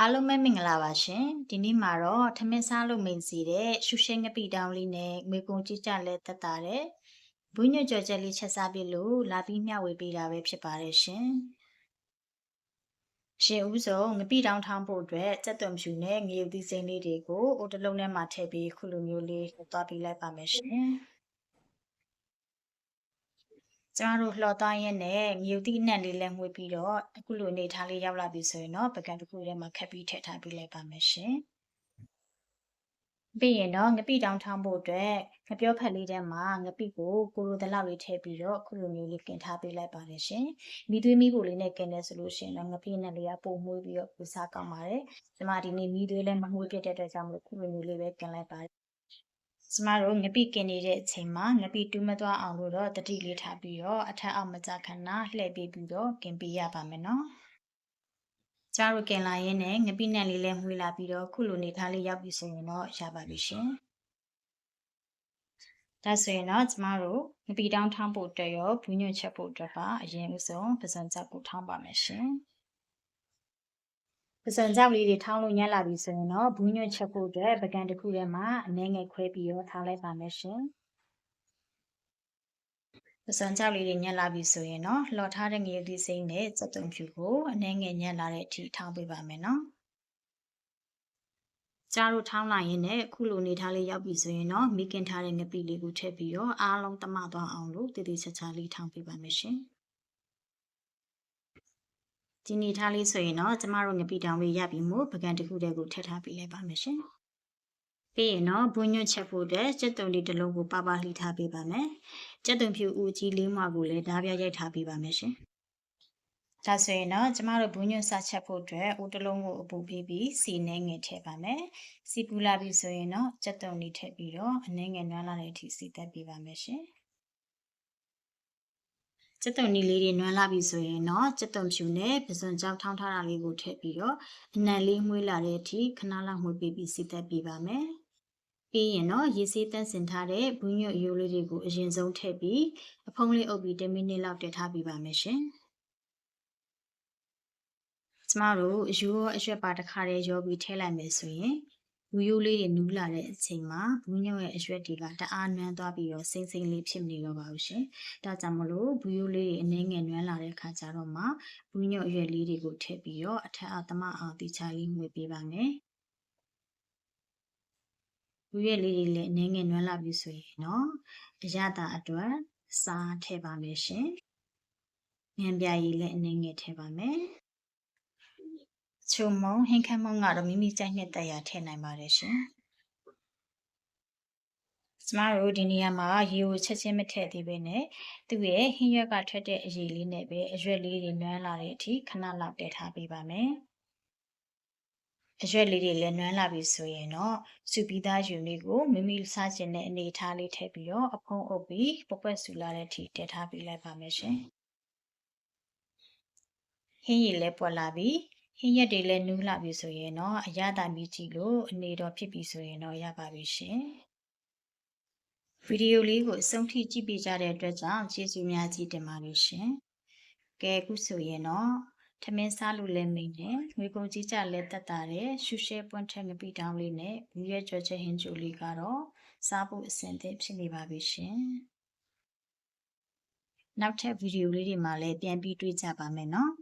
အားလုံးပဲမင်္ဂလာပါရှင်ဒီနေ့မှာတော့ထမင်းစားလို့မိန်စီတဲ့ရှုရှဲငပိတောင်းလေးနဲ့ငွေကုန်ကြည့်ကြလဲတက်တာတဲ့ဘုညွတ်ကြော်ချက်လေးချက်စားပြလို့လာပြီးမျှဝေပေးတာပဲဖြစ်ပါတယ်ရှင်ရှင်ဦးစုံငပိတောင်းထောင်းဖို့အတွက်စက်သွံဖြူနဲ့ငရုတ်သီးစိမ်းလေးတွေကိုအိုတလုံးထဲမှာထည့်ပြီးခုလိုမျိုးလေးသွားပေးလိုက်ပါမယ်ရှင် ကျမတို့လှော်သားရက်နဲ့ငရုတ်တိနှံလေးလည်းမှွေပြီးတော့အခုလိုအနေထားလေးရောက်လာပြီဆိုရင်တော့ပကံတစ်ခုထဲမှာခက်ပြီးထည့်ထားပေးလိုက်ပါမယ်ရှင်ပြီးရင်တော့ငပိတောင်ထောင်းဖို့အတွက်ငပြောဖက်လေးထဲမှာငပိကိုကိုလိုတလောက်လေးထည့်ပြီးတော့အခုလိုမျိုးလေးကင်ထားပေးလိုက်ပါတယ်ရှင်မိသွေးမိဖို့လေးနဲ့ကင်တယ်ဆိုလို့ရှိရင်တော့ငပိနဲ့လေးကပုံမွေးပြီးတော့ပူစားကောင်းပါတယ်ကျမဒီနေ့မိသွေးလည်းမမွေးပြတဲ့အတွက်ကြောင့်မလို့ခုလိုမျိုးလေးပဲကင်လိုက်ပါတယ် ကျမတို့ငပိกินနေတဲ့အချိန်မှာငပိတူးမသွားအောင်လို့တော့တတိလေးထားပြီးတော့အထက်အောက်မကြခဏလှည့်ပေးပြီးတော့กินပေးရပါမယ်နော်ကျမတို့กินလာရင်းနဲ့ငပိနဲ့လေးလည်းမှွေလာပြီးတော့ခုလိုနေထားလေးရောက်ပြီဆိုရင်တော့ရပါပြီရှင်ဒါဆိုရင်တော့ကျမတို့ငပိတောင်းထောင်းဖို့အတွက်ရောဘူးညွန့်ချက်ဖို့အတွက်ပါအရင်ဦးဆုံးပစုံချက်ကိုထောင်းပါမယ်ရှင် ပစံကြောက်လေးတွေထောင်းလို့ညံ့လာပြီဆိုရင်တော့ဘူးညွန့်ချက်ဖို့အတွက်ပကံတစ်ခုထဲမှာအနှဲငယ်ခွဲပြီးတော့ထားလိုက်ပါမယ်ရှင်ပစံကြောက်လေးတွေညံ့လာပြီဆိုရင်တော့လှော်ထားတဲ့ငရုတ်သီးစိမ်းနဲ့စက်တုံဖြူကိုအနှဲငယ်ညံ့လာတဲ့အထိထောင်းပေးပါမယ်နော်ကြားတို့ထောင်းလိုက်ရင်လည်းအခုလိုနေထားလေးရောက်ပြီဆိုရင်တော့မိခင်ထားတဲ့ငပိလေးကိုထည့်ပြီးတော့အားလုံးတမသွားအောင်လို့တည်တည်ချာချာလေးထောင်းပေးပါမယ်ရှင်။ ဒီနေထားလေးဆိုရင်တော့ကျမတို့ငပိတောင်လေးရပြီမို့ပကံတစ်ခုတည်းကိုထည့်ထားပေးလိုက်ပါမယ်ရှင်။ပြီးရင်တော့ဘွညွတ်ချက်ဖို့အတွက်စက်တုံလေးတစ်လုံးကိုပါပါလှီထားပေးပါမယ်။စက်တုံဖြူဦးကြီးလေးမွားကိုလည်းဓာပြရိုက်ထားပေးပါမယ်ရှင်။ဒါဆိုရင်တော့ကျမတို့ဘွညွတ်စချက်ဖို့အတွက်ဦးတစ်လုံးကိုအပူပေးပြီးစီနှဲငယ်ထည့်ပါမယ်။စီပူလာပြီဆိုရင်တော့စက်တုံလေးထည့်ပြီးတော့အနှဲငယ်နွမ်းလာတဲ့အထိစီတက်ပေးပါမယ်ရှင်။ စက်တုံနီလေးတွေနွမ်းလာပြီဆိုရင်တော့စက်တုံဖြူနဲ့ပစွန်ကြောက်ထောင်းထားတာလေးကိုထည့်ပြီးတော့အနံလေးမှွေးလာတဲ့အထိခဏလောက်မှွေးပြီးပြီးစီသက်ပြပါမယ်။ပြီးရင်တော့ရေစေးတန့်စင်ထားတဲ့ဘူးညွတ်အယိုးလေးတွေကိုအရင်ဆုံးထည့်ပြီးအဖုံးလေးအုပ်ပြီး10မိနစ်လောက်တည်ထားပြပါမယ်ရှင်။ကျမတို့အယိုးရောအရွက်ပါတစ်ခါတည်းရောပြီးထည့်လိုက်မယ်ဆိုရင် ဘူးရိုးလေးတွေနူးလာတဲ့အချိန်မှာဘူးညွန့်ရဲ့အရွက်တွေကတအားနွမ်းသွားပြီးတော့စိမ့်စိမ့်လေးဖြစ်နေတော့ပါဘူးရှင်။ဒါကြောင့်မလို့ဘူးရိုးလေးတွေအနှဲငယ်နွမ်းလာတဲ့ခါကျတော့မှဘူးညွန့်အရွက်လေးတွေကိုထည့်ပြီးတော့အထက်အသမအောင်တိချာလေးမှွေပေးပါမယ်။ဘူးရွက်လေးတွေလည်းအနှဲငယ်နွမ်းလာပြီဆိုရင်တော့အရသာအတွက်စားထည့်ပါမယ်ရှင်။ငံပြာရည်လည်းအနှဲငယ်ထည့်ပါမယ်။ ချုံမုံဟင်းခမ်းမုံကတော့မိမိကြိုက်နှစ်တက်ရထည့်နိုင်ပါတယ်ရှင်ကျမတို့ဒီနေရာမှာရေကိုချက်ချင်းမထည့်သေးဘဲနဲ့သူ့ရဲ့ဟင်းရွက်ကထွက်တဲ့အရည်လေးနဲ့ပဲအရွက်လေးတွေနွမ်းလာတဲ့အထိခဏလောက်တည်ထားပေးပါမယ်အရွက်လေးတွေလည်းနွမ်းလာပြီဆိုရင်တော့စူပီသားယူလေးကိုမိမိစားကျင်တဲ့အနေထားလေးထည့်ပြီးတော့အဖုံးအုပ်ပြီးပပွက်ဆူလာတဲ့အထိတည်ထားပေးလိုက်ပါမယ်ရှင်ဟင်းရည်လည်းပွက်လာပြီ ဟင်းရက်တွေလည်းနူးလာပြီဆိုရင်တော့အရသာမြည်ကြည့်လို့အနေတော်ဖြစ်ပြီဆိုရင်တော့ရပါပြီရှင်ဗီဒီယိုလေးကိုအဆုံးထိကြည့်ပေးကြတဲ့အတွက်ကြောင့်ကျေးဇူးများကြီးတင်ပါတယ်ရှင်ကဲအခုဆိုရင်တော့ထမင်းစားလို့လည်းမိန်တယ်ငွေကုန်ကြီးကြလည်းတက်တာတယ်ရှူရှဲပွန့်ထက်ငပိတောင်းလေးနဲ့ဘူးရဲကြော်ချက်ဟင်းချိုလေးကတော့စားဖို့အဆင်သင့်ဖြစ်နေပါပြီရှင်နောက်ထပ်ဗီဒီယိုလေးတွေမှာလည်းပြန်ပြီးတွေ့ကြပါမယ်နော်